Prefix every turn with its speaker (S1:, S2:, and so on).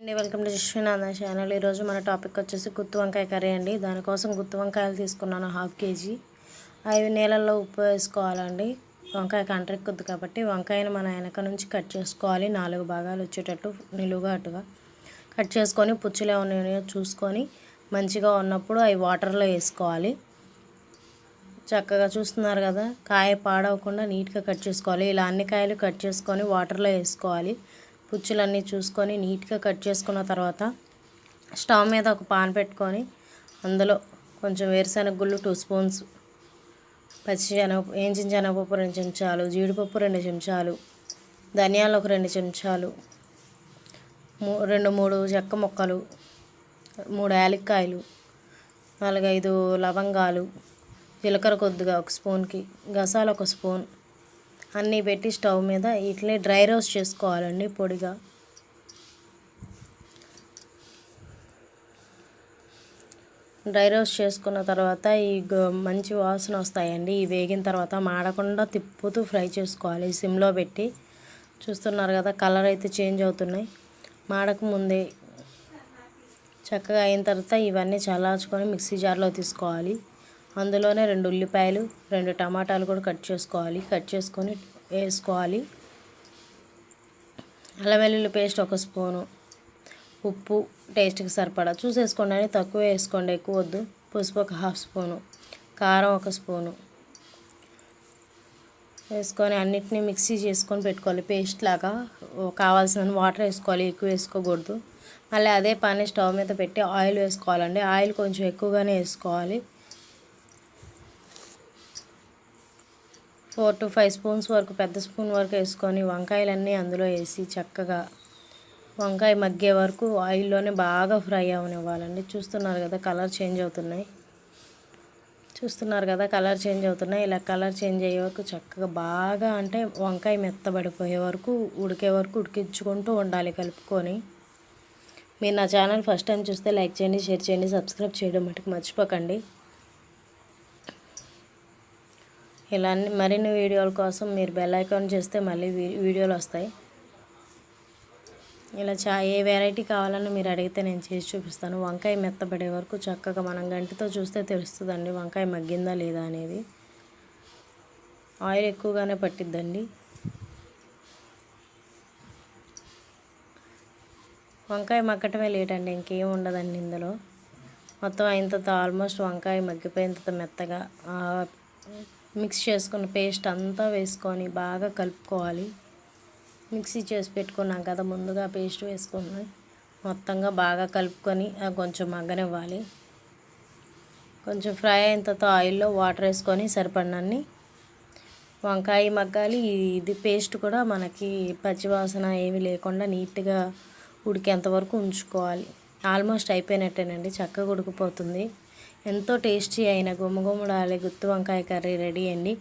S1: అండి welcome to Viswanatha channel. ఈరోజు మన టాపిక్ వచ్చేసి గుత్తి వంకాయ కర్రీ అండి. దానికోసం గుత్తి వంకాయలు తీసుకున్నాను హాఫ్ కేజీ. అవి నీళ్ళల్లో ఉప్పు వేసుకోవాలండి. వంకాయ కంట్రెక్కుద్ది కాబట్టి వంకాయని మన వెనక నుంచి కట్ చేసుకోవాలి. నాలుగు భాగాలు వచ్చేటట్టు నిలువుగా అటుగా కట్ చేసుకొని పుచ్చులు ఉన్నాయో చూసుకొని మంచిగా ఉన్నప్పుడు అవి వాటర్లో వేసుకోవాలి. చక్కగా చూస్తున్నారు కదా కాయ పాడవకుండా నీట్గా కట్ చేసుకోవాలి. ఇలా అన్ని కాయలు కట్ చేసుకొని వాటర్లో వేసుకోవాలి. పుచ్చులన్నీ చూసుకొని నీట్గా కట్ చేసుకున్న తర్వాత స్టవ్ మీద ఒక పాన్ పెట్టుకొని అందులో కొంచెం వేరుశనగ గుళ్ళు టూ స్పూన్స్ పచ్చి శనగ వేయించిన శనగపప్పు రెండు చెంచాలు జీడిపప్పు రెండు చెంచాలు ధనియాలు ఒక రెండు చెంచాలు రెండు మూడు చెక్క ముక్కలు మూడు యాలక్కాయలు నాలుగైదు లవంగాలు జీలకర్ర కొద్దిగా ఒక స్పూన్కి గసాలు ఒక స్పూన్ అన్నీ పెట్టి స్టవ్ మీద ఇట్లే డ్రై రోస్ట్ చేసుకోవాలండి పొడిగా. డ్రై రోస్ట్ చేసుకున్న తర్వాత ఈ మంచి వాసన వస్తాయండి. ఈ వేగిన తర్వాత మాడకుండా తిప్పుతూ ఫ్రై చేసుకోవాలి. సిమ్లో పెట్టి చూస్తున్నారు కదా కలర్ అయితే చేంజ్ అవుతున్నాయి. మాడక ముందే చక్కగా అయిన తర్వాత ఇవన్నీ చల్లార్చుకొని మిక్సీ జార్లో తీసుకోవాలి. అందులోనే రెండు ఉల్లిపాయలు రెండు టమాటాలు కూడా కట్ చేసుకోవాలి. కట్ చేసుకొని వేసుకోవాలి. అల్లం వెల్లుల్లి పేస్ట్ ఒక స్పూను. ఉప్పు టేస్ట్కి సరిపడా. చూసేసుకోండి అని తక్కువ వేసుకోండి ఎక్కువ వద్దు. పసుపు ఒక హాఫ్ స్పూను. కారం ఒక స్పూను. వేసుకొని అన్నిటినీ మిక్సీ చేసుకొని పెట్టుకోవాలి. పేస్ట్ లాగా కావాల్సిన వాటర్ వేసుకోవాలి ఎక్కువ వేసుకోకూడదు. మళ్ళీ అదే పని స్టవ్ మీద పెట్టి ఆయిల్ వేసుకోవాలండి. ఆయిల్ కొంచెం ఎక్కువగానే వేసుకోవాలి. ఫోర్ టు ఫైవ్ స్పూన్స్ వరకు పెద్ద స్పూన్ వరకు వేసుకొని వంకాయలన్నీ అందులో వేసి చక్కగా వంకాయ మగ్గే వరకు ఆయిల్లోనే బాగా ఫ్రై అవనివ్వాలండి. చూస్తున్నారు కదా కలర్ చేంజ్ అవుతున్నాయి. చూస్తున్నారు కదా కలర్ చేంజ్ అవుతున్నాయి. ఇలా కలర్ చేంజ్ అయ్యే వరకు చక్కగా బాగా అంటే వంకాయ మెత్తబడిపోయే వరకు ఉడికే వరకు ఉడికించుకుంటూ ఉండాలి కలుపుకొని. మీరు నా ఛానల్ ఫస్ట్ టైం చూస్తే లైక్ చేయండి షేర్ చేయండి సబ్స్క్రైబ్ చేయడం మటుకు మర్చిపోకండి. ఇలా మరిన్ని వీడియోల కోసం మీరు బెల్ ఐకాన్ చేస్తే మళ్ళీ వీడియోలు వస్తాయి. ఇలా చా ఏ వెరైటీ కావాలని మీరు అడిగితే నేను చేసి చూపిస్తాను. వంకాయ మెత్తబడే వరకు చక్కగా మనం గంటితో చూస్తే తెలుస్తుందండి వంకాయ మగ్గిందా లేదా అనేది. ఆయిల్ ఎక్కువగానే పట్టిద్దండి. వంకాయ మగ్గటమే లేటండి ఇంకేం ఉండదండి ఇందులో. మొత్తం అయిన తర్వాత ఆల్మోస్ట్ వంకాయ మగ్గిపోయిన తర్వాత మెత్తగా మిక్స్ చేసుకున్న పేస్ట్ అంతా వేసుకొని బాగా కలుపుకోవాలి. మిక్సీ చేసి పెట్టుకున్నాం కదా ముందుగా పేస్ట్ వేసుకుని మొత్తంగా బాగా కలుపుకొని కొంచెం మగ్గనివ్వాలి. కొంచెం ఫ్రై అయిన తర్వాత ఆయిల్లో వాటర్ వేసుకొని సరిపడినన్ని వంకాయ మగ్గాలి. ఇది పేస్ట్ కూడా మనకి పచ్చివాసన ఏమీ లేకుండా నీట్గా ఉడికేంత వరకు ఉంచుకోవాలి. ఆల్మోస్ట్ అయిపోయినట్టేనండి చక్కగా ఉడికిపోతుంది. ఎంతో టేస్టీ అయిన గుమగుమలాడే గుత్తి వంకాయ కర్రీ రెడీ అండి.